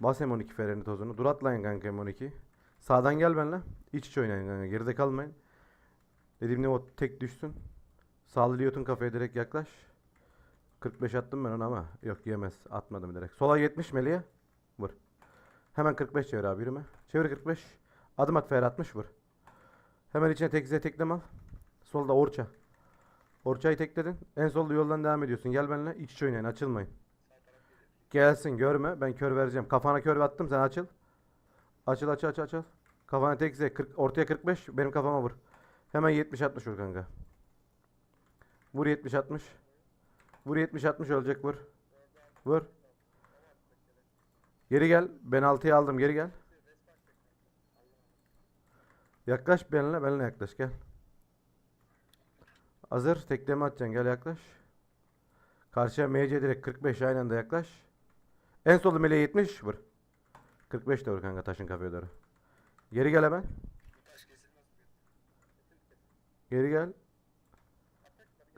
Bas M12 Fener'in tozunu. Dur atlayın kanka M12. Sağdan gel benimle. İç içe oynayın kanka. Geride kalmayın. Dediğim ne o tek düşsün. Sağlı Liyot'un kafaya direkt yaklaş. 45 attım ben ona ama yok yemez. Atmadım direkt. Sola 70 Melih'e. Vur. Hemen 45 çevir abi yürüme. Çevir 45. Adım at Fer 60 vur. Hemen içine tek Z teklem al. Solda Orça. Orçayı tekledin. En solda yoldan devam ediyorsun. Gel benimle. İç içe oynayın. Açılmayın. Gelsin görme. Ben kör vereceğim. Kafana kör attım. Sen açıl. Açıl açıl açıl açıl. Kafana tek Z. 40, ortaya 45. Benim kafama vur. Hemen 70 60 vur kanka. Vur 70 60. Vur 70 60 ölecek vur. Vur. Geri gel. Ben 6'yı aldım. Geri gel. Yaklaş benimle. Benimle yaklaş gel. Hazır. Tekleme atacaksın. Gel yaklaş. Karşıya MC direkt 45 aynı anda yaklaş. En solda meleğe 70 vur. 45 de vur kanka taşın kafaya doğru. Geri gel hemen. Geri gel.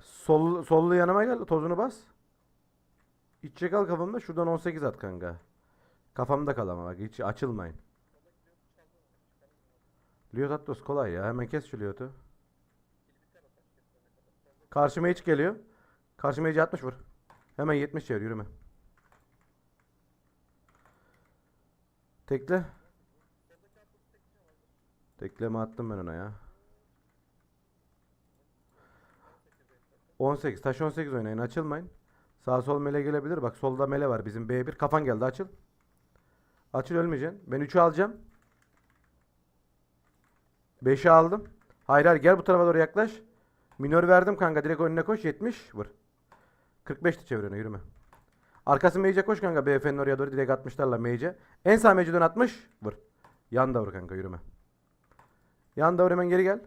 Sol, sollu yanıma gel. Tozunu bas. İçe kal kafamda. Şuradan 18 at kanka. Kafamda kal ama bak. Hiç açılmayın. Liot Atlas kolay ya. Hemen kes şu Liot'u. Karşıma hiç geliyor. Karşıma hiç 60 vur. Hemen 70 çevir yürüme. Tekle. Tekleme attım ben ona ya. 18. Taş 18 oynayın. Açılmayın. Sağ sol mele gelebilir. Bak solda mele var. Bizim B1. Kafan geldi. Açıl. Açıl ölmeyeceksin. Ben 3'ü alacağım. 5'i aldım. Hayır hayır gel bu tarafa doğru yaklaş. Minör verdim kanka. Direkt önüne koş. 70. Vur. 45 de çevir öne yürüme. Arkası mage'e koş kanka. BF'nin oraya doğru direkt 60'larla mage'e. En sağ dön 60. Vur. Yan da vur kanka yürüme. Yan da vur hemen geri gel.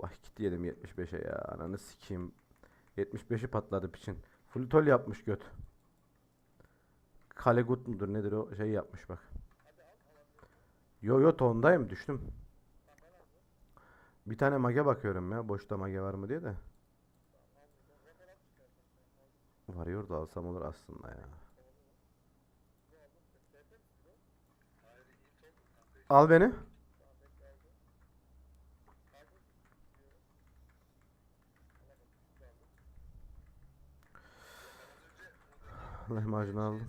Vay gitti yedim 75'e ya. Ananı sikeyim. 75'i patladı piçin. Full tol yapmış göt. Kale gut mudur nedir o şey yapmış bak. Yo yo tondayım düştüm. Bir tane mage bakıyorum ya. Boşta mage var mı diye de. Varıyor da alsam olur aslında ya. Al beni. Lahmacunu aldım.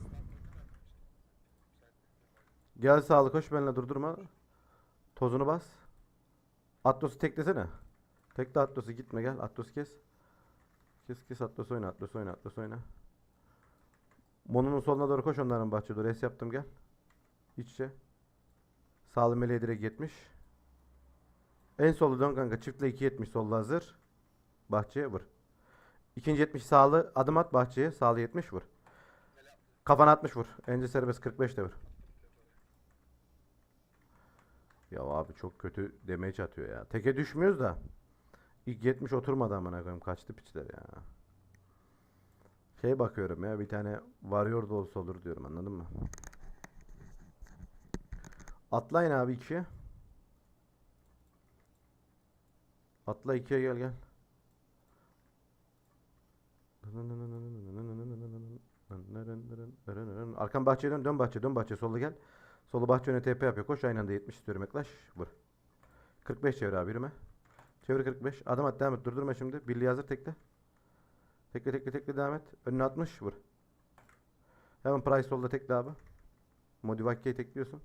Gel sağlı koş benimle durdurma. Tozunu bas. Atlos'u teklesene. Tekle Atlos'u gitme gel. Atlos'u kes. Kes kes Atlos oyna Atlos oyna Atlos oyna. Mono'nun soluna doğru koş onların bahçe doğru. Es yaptım gel. İç içe. Sağlı meleğe direkt 70. En solu dön kanka. Çiftle 2.70 solda hazır. Bahçeye vur. İkinci 70 sağlı adım at bahçeye. Sağlı 70 vur. Kafana 60 vur. Ence serbest 45 de vur. Ya abi çok kötü damage atıyor ya. Teke düşmüyoruz da. İlk 70 oturmadı amına koyayım. Kaçtı piçler ya. Şey bakıyorum ya bir tane varıyor da olsa olur diyorum anladın mı? Atlayın abi ikiye. Atla ikiye gel gel. Arkan bahçeye dön, dön bahçe, dön bahçe, sola gel. Solu bahçe öne TP yapıyor. Koş aynı anda 70 istiyorum yaklaş. Vur. 45 çevir abi yürüme. Çevir 45. Adım at devam et. Durdurma şimdi. Birliği hazır tekle. Tekle tekle tekle devam et. Önüne 60 vur. Hemen Price solda tekle abi. Modivakya'yı tekliyorsun.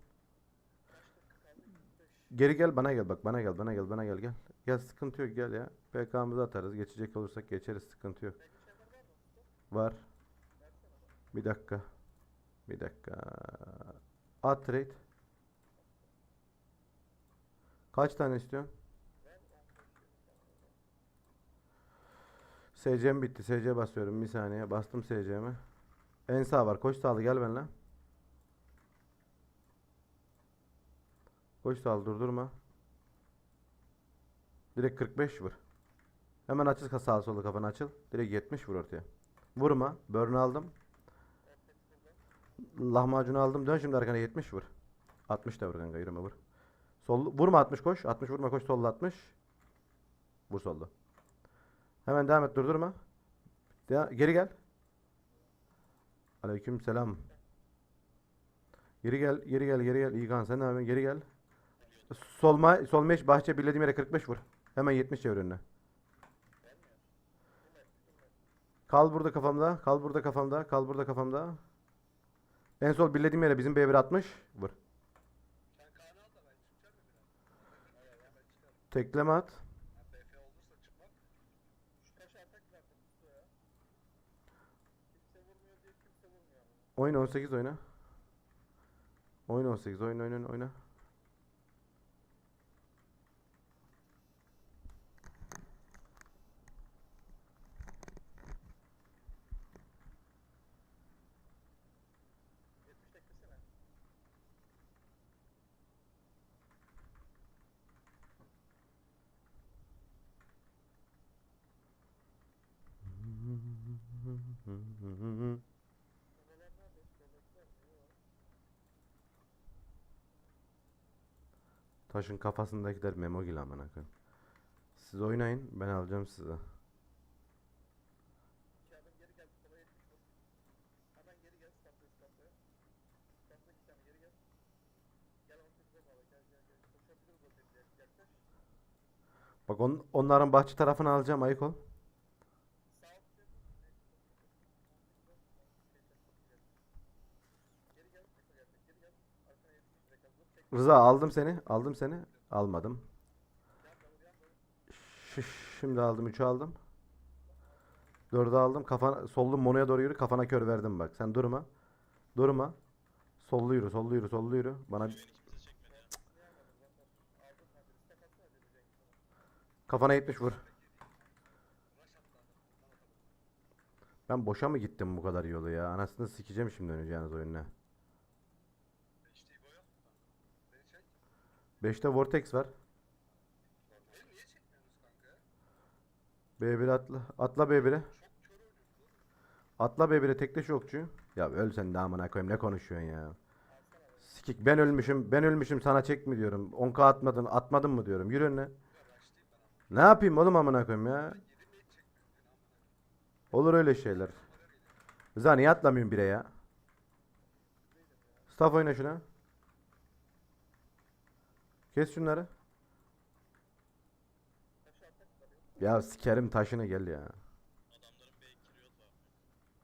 Geri gel bana gel bak bana gel bana gel bana gel gel. Gel sıkıntı yok gel ya. PK'mızı atarız. Geçecek olursak geçeriz sıkıntı yok. Var. Bir dakika. Bir dakika. At trade. Kaç tane istiyorsun? SC'm bitti. SC basıyorum. Bir saniye. Bastım SC'mi. En sağ var. Koş sağlı gel benimle. Koş sağlı durdurma. Direkt 45 vur. Hemen açıl sağ solu kafanı açıl. Direkt 70 vur ortaya. Vurma. Burn aldım. Lahmacunu aldım. Dön şimdi arkana 70 vur. 60 da vur kanka yürüme vur. Sol vurma 60 koş. 60 vurma koş solda 60. Vur solda. Hemen devam et durdurma. De geri gel. Aleyküm selam. Geri gel, geri gel, geri gel. İlkan sen ne? Geri gel. Solma, sol meş, bahçe bildiğim yere 45 vur. Hemen 70 çevir önüne. Kal burada kafamda, kal burada kafamda, kal burada kafamda. En sol bildiğim yere bizim B1 60. Vur. Sen Kaan'ı al da ben çıkacağım ya biraz. Hayır hemen çıkarım. Tekleme at. Ha, BF olursa çıkmak. Şu taşı atak verdim usta ya. Kimse vurmuyor diye kimse vurmuyor ama. Oyna 18 oyna. Oyna 18 oyna oyna oyna. Yetmiş teklesene. Babalar nerede? Soldakiler mi? Yok. Taşın kafasındakiler memo gibi amına koyayım. Siz oynayın ben alacağım. Yaklaş. Bak on, onların bahçe tarafını alacağım ayık ol. Sağ ol. Geri gel. Tekrar gel. Geri gel. Arkana yetmiş direkt hazır. Tek Rıza aldım seni. Aldım seni. Almadım. şimdi aldım 3'ü aldım. 4'ü aldım. Kafana sollu monoya doğru yürü. Kafana kör verdim bak. Sen durma. Durma. Sollu yürü, sollu yürü, sollu yürü. Bana kafana 70 vur. Ben boşa mı gittim bu kadar yolu ya? Anasını sikeceğim şimdi oynayacağınız oyununa. İşte İbo'ya. Beni çek. 5'te Vortex var. Beni niye çekmiyorsunuz kanka? B1 atla. Atla B1'e. Çok kör oynuyorsunuz. Atla B1'e tekle şokçu. Ya öl sen de amına koyayım ne konuşuyorsun ya. Sikik ben ölmüşüm ben ölmüşüm sana çek mi diyorum. 10k atmadın atmadın mı diyorum. Yürü önüne. Ne yapayım oğlum amına koyayım ya. Olur öyle şeyler. Rıza niye atlamıyorsun bire ya? Staff oyna şuna. Kes şunları. Ya sikerim taşını gel ya.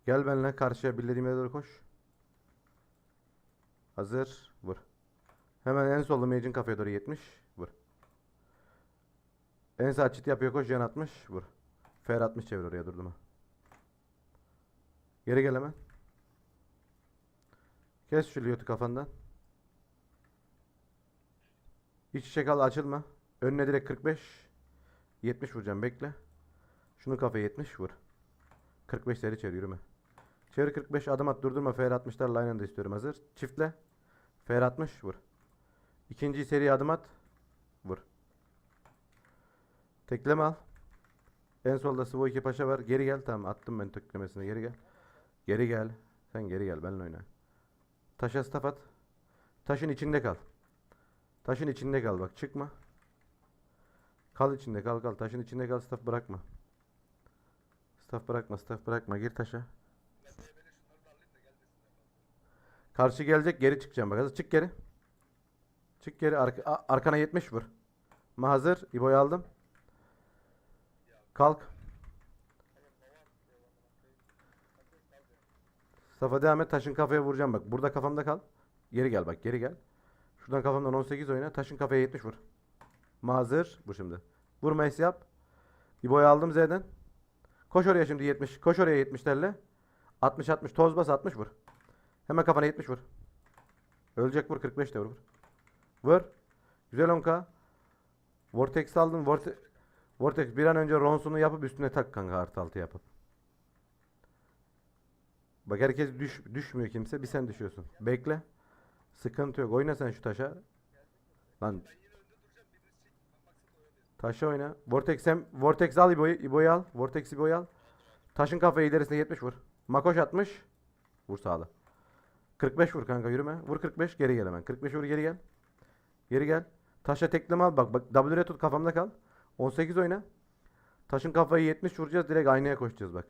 Gel benimle karşıya bildiğime doğru koş. Hazır. Vur. Hemen en solda Mage'in kafaya doğru 70. Vur. En sağ çit yapıyor koş yan 60. Vur. Fer 60 çevir oraya durdum ha. Geri gel hemen. Kes şu liyotu kafandan. İç içe kal açılma. Önüne direkt 45. 70 vuracağım bekle. Şunu kafaya 70 vur. 45 seri çevir yürüme. Çevir 45 adım at durdurma FR 60'larla aynı anda istiyorum hazır. Çiftle. FR 60 vur. İkinci seri adım at. Vur. Tekleme al. En solda Sıvo 2 paşa var. Geri gel. Tamam attım ben teklemesine geri gel. Geri gel. Sen geri gel benimle oyna. Taşa staff at. Taşın içinde kal. Taşın içinde kal bak çıkma. Kal içinde kal kal. Taşın içinde kal staff bırakma. Staff bırakma staff bırakma gir taşa. Karşı gelecek geri çıkacağım bak hazır çık geri. Çık geri arka, arkana 70 vur. Ma hazır. İbo'yu aldım. Kalk. Safa devam et taşın kafaya vuracağım bak. Burada kafamda kal. Geri gel bak geri gel. Şuradan kafamdan 18 oyna. Taşın kafaya 70 vur. Ma hazır. Bu şimdi. Vur Mace yap. İbo'yu aldım Z'den. Koş oraya şimdi 70. Koş oraya 70'lerle. 60 60 toz bas 60 vur. Hemen kafana 70 vur. Ölecek vur 45 de vur. Vur. Güzel 10k. Vortex aldın. Vortex Vortex bir an önce ronsunu yapıp üstüne tak kanka artı altı yapıp. Bak herkes düş, düşmüyor kimse. Bir sen düşüyorsun. Bekle. Sıkıntı yok. Oyna sen şu taşa. Lan taşa oyna. Vortex hem Vortex al İbo'yu. İbo'yu al. Vortex İbo'yu al. Taşın kafayı ilerisine 70 vur. Makoş 60. Vur sağla. 45 vur kanka yürüme. Vur 45 geri gel hemen. 45 vur geri gel. Geri gel. Taşa tekleme al bak. Bak W'ye tut kafamda kal. 18 oyna. Taşın kafayı 70 vuracağız. Direkt aynaya koşacağız bak.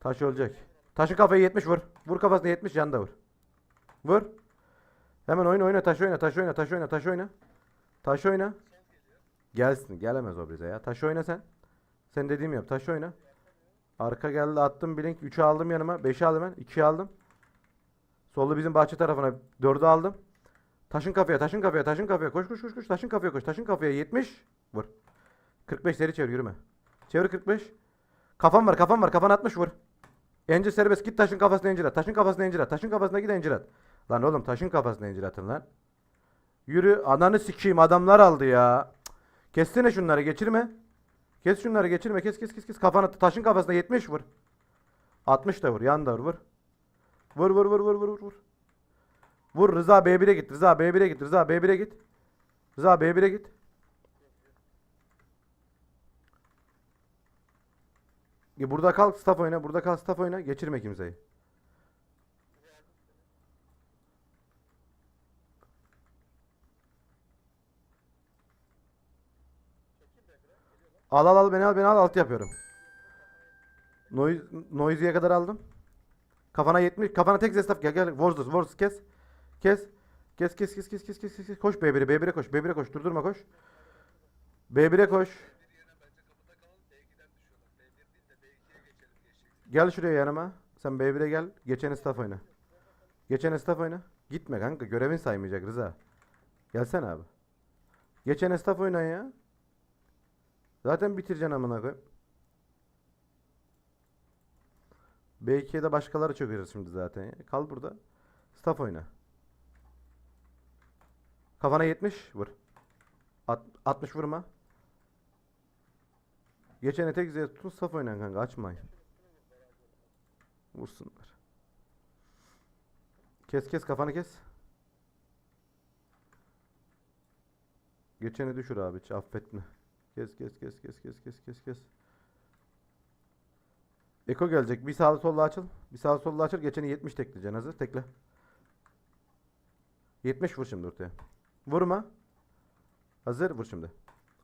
Taş ölecek. Taşın kafayı 70 vur. Vur kafasına 70 can da vur. Vur. Hemen oyna oyna taş oyna taş oyna taş oyna taş oyna. Taş oyna. Gelsin gelemez o bize ya. Taş oyna sen. Sen dediğimi yap taş oyna. Arka geldi attım blink 3'ü aldım yanıma. 5'i aldım ben. 2'yi aldım. Sollu bizim bahçe tarafına 4'ü aldım. Taşın kafaya taşın kafaya taşın kafaya koş koş koş koş taşın kafaya koş taşın kafaya 70 vur. 45 seri çevir yürüme. Çevir 45. Kafam var kafam var kafan 60 vur. Encir serbest git taşın kafasına encir at. Taşın kafasına encir at. Taşın kafasına git encir at. Lan oğlum taşın kafasına encir atın lan. Yürü ananı sikeyim adamlar aldı ya. Kessene şunları geçirme. Kes şunları geçirme kes kes kes kes. Kafana taşın kafasına 70 vur. 60 da vur yan da vur vur. Vur vur vur vur vur vur. Vur Rıza B1'e git. Rıza B1'e git. Rıza B1'e git. Rıza B1'e git. Ya burada kal staff oyna. Burada kal staff oyna. Geçirme kimseyi. Al al al beni al beni al alt yapıyorum. Noise, noise'ye kadar aldım. Kafana 70 kafana tek zestaf gel gel Warzus Warzus kes. Kes. Kes kes kes kes kes kes kes. Koş B1'e B1'e koş. B1'e koş. Durdurma koş. B1'e koş. Gel şuraya yanıma. Sen B1'e gel. Geçen staff oyna. Geçen staff oyna. Gitme kanka. Görevin saymayacak Rıza. Gelsene abi. Geçen staff oyna ya. Zaten bitireceksin amına koyayım. B2'ye de başkaları çökeriz şimdi zaten. Kal burada. Staff oyna. Kafana 70 vur. At- 60 vurma. Geçen tek zeyt tutun staff oynayın kanka açmayın. Vursunlar. Kes kes kafanı kes. Geçeni düşür abi hiç affetme. Kes kes kes kes kes kes kes kes. Eko gelecek. Bir sağlı sollu açıl. Bir sağlı sollu açıl. Geçeni 70 tekleyeceksin hazır. Tekle. 70 vur şimdi ortaya. Vurma. Hazır vur şimdi.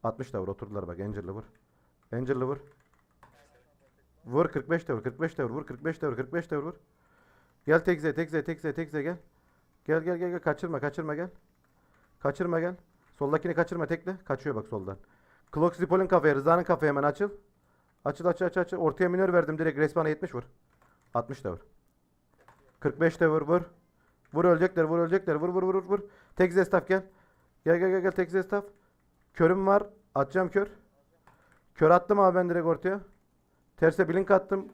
60 da vur. Oturdular bak. Angel'la vur. Angel'la vur. Vur 45 de vur. 45 de vur. Vur 45 de vur. 45 de vur. Gel tekze tekze tekze tekze gel. Gel gel gel gel. Kaçırma kaçırma gel. Kaçırma gel. Soldakini kaçırma tekle. Kaçıyor bak soldan. Clock Zipol'ün kafaya. Rıza'nın kafaya hemen açıl. Açıl açıl açıl açıl. Ortaya minör verdim direkt. Respawn'a 70 vur. 60 da vur. 45 de vur vur. Vur ölecekler vur ölecekler. Vur vur vur. vur. Tek zestaf gel. Gel gel gel gel tek zestaf. Körüm var. Atacağım kör. Kör attım abi ben direkt ortaya. Terse blink attım.